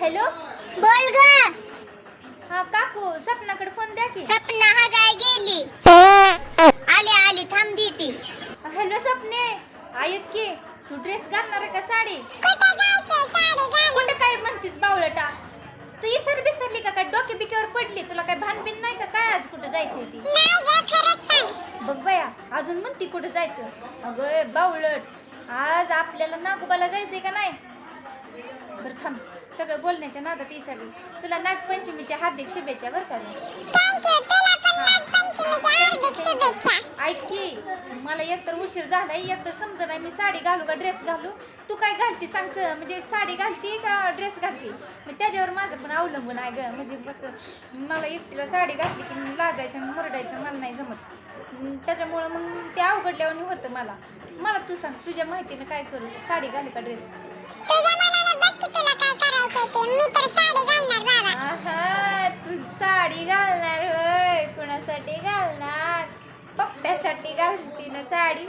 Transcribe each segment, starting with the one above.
Hello? बोल ग. हा काकू सपनाकडे फोन द्या की. सपना हा गाय गेली. आली आली थांब देती हॅलो सपने. ऐक की तू ड्रेस घालणार आहे का साडी? कुठे काय म्हणतीस बावळटा? तू इसर बिसरली का काय? डोके बिक्यावर पडली? तुला काय भानबिन नाही का? काय आज कुठं जायचंय ती? बघ बया अजून म्हणती कुठं जायचं? अगं बावळट. आज आपल्याला नागोबाला जायचंय का नाही? बरं थांब सगळं बोलण्याच्या नादात इसरली तुला नागपंचमीच्या हार्दिक शुभेच्छा बरं का ऐक की मला एकतर उशीर झालाय एकतर समजा नाही मी साडी घालू का ड्रेस घालू? तू काय घालती सांगत म्हणजे साडी घालती का ड्रेस घालती? मग त्याच्यावर माझं पण अवलंबून आहे ग. म्हणजे कसं मला एकटीला साडी घातली की लाजायचं मुरडायचं मला नाही जमत. त्याच्यामुळं मग ते अवघडल्यावर होतं मला. मला तू सांग तुझ्या माहितीनं काय करू? साडी घालू का ड्रेस तुझ्या मनानं बघ की तुला काय करायचंय ते. मी तर साडी घालणार बाबा. आहा तू साडी घालणार होय. कुणासाठी घालणार? पप्प्यासाठी घालती ना साडी.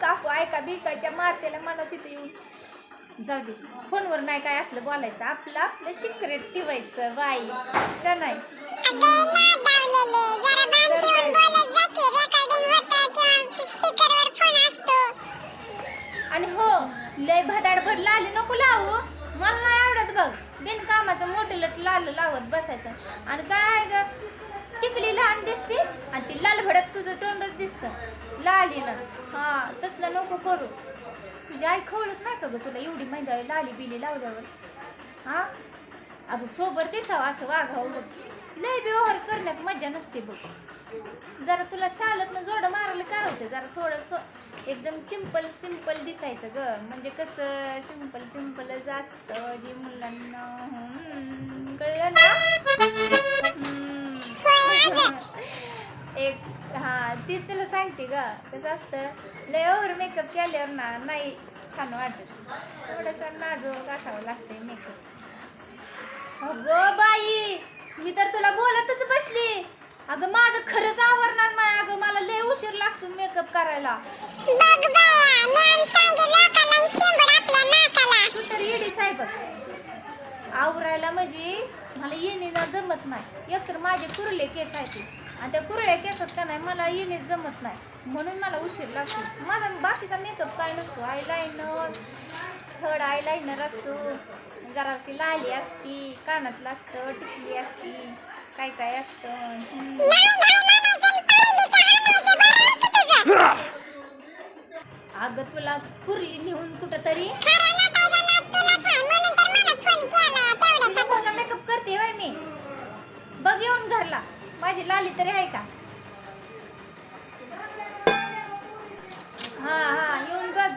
काकू ऐका भिकाच्या मातेला मला तिथे येऊन. जाऊ दे. फोनवर नाही काय असलं बोलायचं. आपलं आपलं सिक्रेट ठेवायचं बाई. का नाही अगं नादावलेले जरा भान ठेवून बोलत जा की रेकॉर्डिंग होतं किंवा स्पीकरवर फोन असतो आणि हो लय भदाडभड लाली नको लावू. मला नाही आवडत बघ. बिनकामाचं मोठं लट लाल लावत बसायचं. आणि काय आहे ग? टिकली लहान दिसते आणि ती लाल भडक तुझं तोंडच दिसतं. लालीनं हा तसलं नको करू. तुझी आई खवळत नाही का ग तुला एवढी माहिती आहे लाली बिली लावल्यावर? हा? अगं सोबत दिसावं असं वागावं बघ. लय व्यवहार करण्यात मजा नसते बघ. जरा तुला शालतनं जोडं मारायला काय होतं जरा थोडंसं एकदम सिंपल सिंपल दिसायचं ग. म्हणजे कसं सिंपल सिम्पलच असतं जे मुलांना कळलं ना? एक हा तीच तुला सांगते ग. कसं असतं लय ओव्हर मेकअप केल्यावर ना नाही छान वाटत. थोडंसं नाजूक असावं लागतंय मेकअप अगं बाई मी तर तुला बोलतच बसली. अगं माझं खरंच आवरणार नाही अगं मला लय उशीर लागतो मेकअप करायला बघ बाया ज्ञान सांगे लोकाला आणि शिंबड आपल्या नाकाला. तू तर येडीच आहे बघ. आवरायला म्हणजे मला येणीला जमत नाही. एकतर माझे कुरले केस आहेत आणि त्या कुरळ्या केसात का नाही मला येणे जमत नाही. म्हणून मला उशीर लागतो. माझा बाकीचा मेकअप काय नसतो. Eyeliner third eyeliner असतो जराशी लाली असती कानातलं असतं टिकली असती काय काय असतं हम्म. नाही नाही म्हणायचं आणि पाहिलीचं हाणायचं बरं आहे की तुझं अगं तुला कुरली नेऊन कुठं तरी खरं नटायचं नाद तुलाच आहे म्हणून तर मला फोन केला तेवढ्यासाठी मेकअप करते बाय मी. बघ येऊन घरला. माझी लाली तरी आहे का? हा हा येऊन बघ.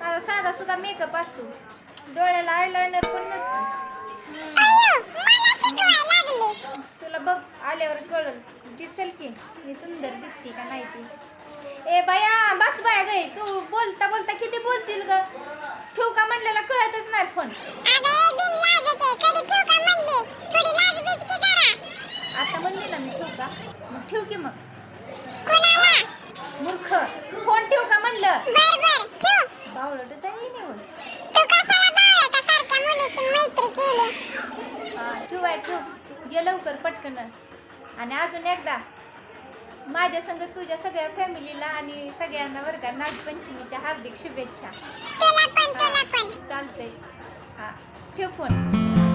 माझा साधा सुद्धा मेकअप असतो. डोळ्याला आयलायनर पण नसतो. तुला बघ आल्यावर कळल. दिसेल की. मी सुंदर दिसते का नाही ती? ए बाया बस बाय गे तू बोलता बोलता किती बोलतील ग ठेवू का म्हणलेला कळतच नाही फोन अगं ए बिन लाजच आहे कधी ठेवू का म्हणली थोडी लाज बीज की जरा. आता म्हणले ना मी ठेवू का मग ठेव की मग. मूर्ख. फोन ठेवू का म्हणलं? ठेव. बावळटच आहे निवड? तू कशाला बावळ्याच्या सारख्या मुलीशी मैत्री केली? ठेव आहे ठेव. ये लवकर पटकन. आणि अजून एकदा. माझ्या संग तुझ्या सगळ्या फॅमिलीला आणि सगळ्यांना का नागपंचमीच्या हार्दिक शुभेच्छा. चालतंय. हा ठेव फोन.